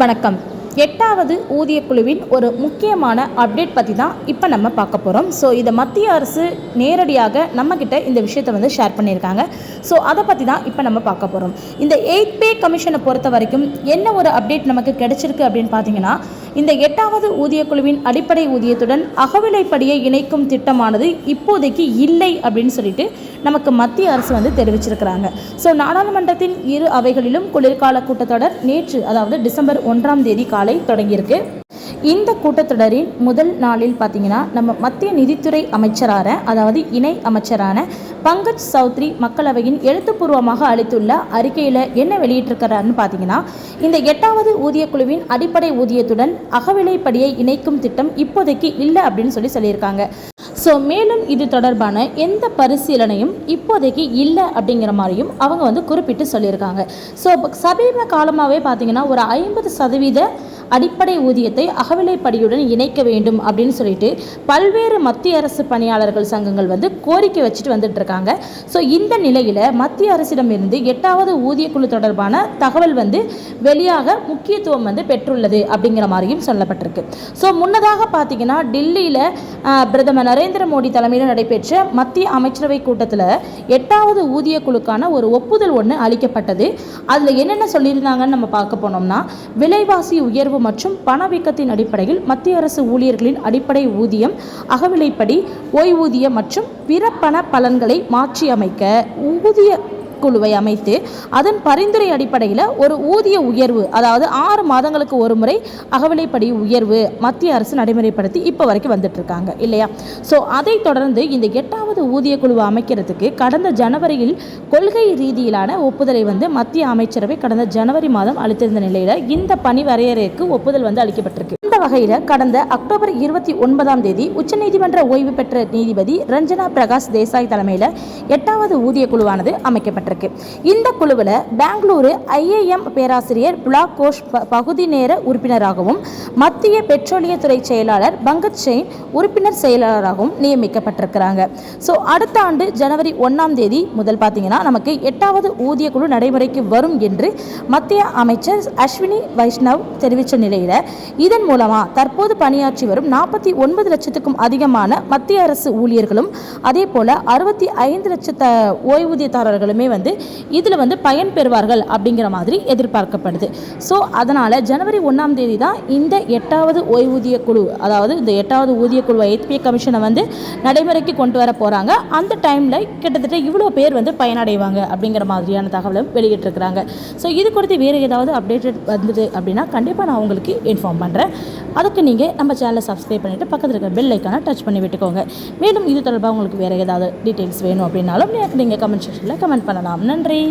வணக்கம். எட்டாவது ஊதிய குழுவின் ஒரு முக்கியமான அப்டேட் பற்றி தான் இப்போ நம்ம பார்க்க போகிறோம் ஸோ இதை மத்திய அரசு நேரடியாக நம்மக்கிட்ட இந்த விஷயத்தை வந்து ஷேர் பண்ணியிருக்காங்க. ஸோ அதை பற்றி தான் இப்போ நம்ம பார்க்க போகிறோம் இந்த எயிட் பே கமிஷனை பொறுத்த வரைக்கும் என்ன ஒரு அப்டேட் நமக்கு கிடைச்சிருக்கு அப்படின்னு பார்த்தீங்கன்னா இந்த எட்டாவது ஊதியக்குழுவின் அடிப்படை ஊதியத்துடன் அகவிலைப்படியை இணைக்கும் திட்டமானது இப்போதைக்கு இல்லை அப்படின்னு சொல்லிட்டு நமக்கு மத்திய அரசு வந்து தெரிவிச்சிருக்கிறாங்க. ஸோ நாடாளுமன்றத்தின் இரு அவைகளிலும் குளிர்கால கூட்டத்தொடர் நேற்று அதாவது டிசம்பர் ஒன்றாம் தேதி காலை தொடங்கியிருக்கு. இந்த கூட்டத்தொடரின் முதல் நாளில் பார்த்தீங்கன்னா நம்ம மத்திய நிதித்துறை அமைச்சரான அதாவது இணை அமைச்சரான பங்கஜ் சௌத்ரி மக்களவையின் எழுத்துப்பூர்வமாக அளித்துள்ள அறிக்கையில் என்ன வெளியிட்டிருக்கிறாருன்னு பார்த்தீங்கன்னா இந்த எட்டாவது ஊதிய குழுவின் அடிப்படை ஊதியத்துடன் அகவிலைப்படியை இணைக்கும் திட்டம் இப்போதைக்கு இல்லை அப்படின்னு சொல்லி சொல்லியிருக்காங்க. ஸோ மேலும் இது தொடர்பான எந்த பரிசீலனையும் இப்போதைக்கு இல்லை அப்படிங்கிற மாதிரியும் அவங்க வந்து குறிப்பிட்டு சொல்லியிருக்காங்க. ஸோ சமீப காலமாகவே பார்த்தீங்கன்னா ஒரு ஐம்பது சதவீத அடிப்படை ஊதியத்தை அகவிலைப்படியுடன் இணைக்க வேண்டும் அப்படின்னு சொல்லிட்டு பல்வேறு மத்திய அரசு பணியாளர்கள் சங்கங்கள் வந்து கோரிக்கை வச்சுட்டு வந்துட்டு இருக்காங்க ஸோ இந்த நிலையில் மத்திய அரசிடமிருந்து எட்டாவது ஊதியக்குழு தொடர்பான தகவல் வந்து வெளியாக முக்கியத்துவம் வந்து பெற்றுள்ளது அப்படிங்கிற மாதிரியும் சொல்லப்பட்டிருக்கு. ஸோ முன்னதாக பார்த்தீங்கன்னா டெல்லியில் பிரதமர் நரேந்திர மோடி தலைமையில் நடைபெற்ற மத்திய அமைச்சரவை கூட்டத்தில் எட்டாவது ஊதிய குழுக்கான ஒரு ஒப்புதல் ஒன்று அளிக்கப்பட்டது. அதில் என்னென்ன சொல்லியிருந்தாங்கன்னு நம்ம பார்க்க போனோம்னா விலைவாசி உயர்வு மற்றும் பணவீக்கத்தின் அடிப்படையில் மத்திய அரசு ஊழியர்களின் அடிப்படை ஊதியம் அகவிலைப்படி ஓய்வூதியம் மற்றும் பிற பண பலன்களை மாற்றியமைக்க ஊதிய குழுவை அமைத்து அதன் பரிந்துரை அடிப்படையில் ஒரு ஊதிய உயர்வு அதாவது ஆறு மாதங்களுக்கு ஒரு முறை அகவிலைப்படி உயர்வு மத்திய அரசு நடைமுறைப்படுத்தி இப்போ வரைக்கும் வந்துட்டு இருக்காங்க இல்லையா? ஸோ அதை தொடர்ந்து இந்த எட்டாவது ஊதிய குழுவை அமைக்கிறதுக்கு கடந்த ஜனவரியில் கொள்கை ரீதியிலான ஒப்புதலை வந்து மத்திய அமைச்சரவை கடந்த ஜனவரி மாதம் அளித்திருந்த நிலையில் இந்த பணி வரையறைக்கு ஒப்புதல் வந்து அளிக்கப்பட்டிருக்கு. வகையில் கடந்த அக்டோபர் இருபத்தி ஒன்பதாம் தேதி உச்சநீதிமன்ற ஓய்வு பெற்ற நீதிபதி ரஞ்சனா பிரகாஷ் தேசாய் தலைமையில் எட்டாவது ஊதிய குழுவானது அமைக்கப்பட்டிருக்கு. இந்த குழுவில் பெங்களூரு ஐஏஎம் பேராசிரியர் புலாக் கோஷ் பகுதி நேர உறுப்பினராகவும் மத்திய பெட்ரோலியத்துறை செயலாளர் பங்கத் செயின் உறுப்பினர் செயலாளராகவும் நியமிக்கப்பட்டிருக்கிறாங்க. ஸோ அடுத்த ஆண்டு ஜனவரி ஒன்றாம் தேதி முதல் பார்த்தீங்கன்னா நமக்கு எட்டாவது ஊதிய குழு நடைமுறைக்கு வரும் என்று மத்திய அமைச்சர் அஸ்வினி வைஷ்ணவ் தெரிவித்த நிலையில் இதன் மூலம் மூலமாக தற்போது பணியாற்றி வரும் நாற்பத்தி ஒன்பது லட்சத்துக்கும் அதிகமான மத்திய அரசு ஊழியர்களும் அதே போல் அறுபத்தி ஐந்து லட்சத்த ஓய்வூதியதாரர்களுமே வந்து இதில் வந்து பயன் பெறுவார்கள் அப்படிங்கிற மாதிரி எதிர்பார்க்கப்படுது. ஸோ அதனால் ஜனவரி ஒன்றாம் தேதி தான் இந்த எட்டாவது ஓய்வூதிய குழு அதாவது இந்த எட்டாவது ஊதிய குழு ஐபிஏ கமிஷனை வந்து நடைமுறைக்கு கொண்டு வர போகிறாங்க அந்த டைமில் கிட்டத்தட்ட இவ்வளோ பேர் வந்து பயனடைவாங்க அப்படிங்கிற மாதிரியான தகவலும் வெளியிட்டிருக்கிறாங்க. ஸோ இது குறித்து வேறு ஏதாவது அப்டேட்டட் வந்தது அப்படின்னா கண்டிப்பாக நான் உங்களுக்கு இன்ஃபார்ம் பண்ணுறேன் அதுக்கு நீங்கள் நம்ம சேனலை சப்ஸ்கிரைப் பண்ணிவிட்டு பக்கத்தில் இருக்கிற பெல் ஐக்கானை டச் பண்ணி விட்டுக்கோங்க. மேலும் இது தொடர்பாக உங்களுக்கு வேறு ஏதாவது டீட்டெயில்ஸ் வேணும் அப்படின்னாலும் எனக்கு நீங்கள் கமெண்ட் செக்ஷனில் கமெண்ட் பண்ணலாம். நன்றி.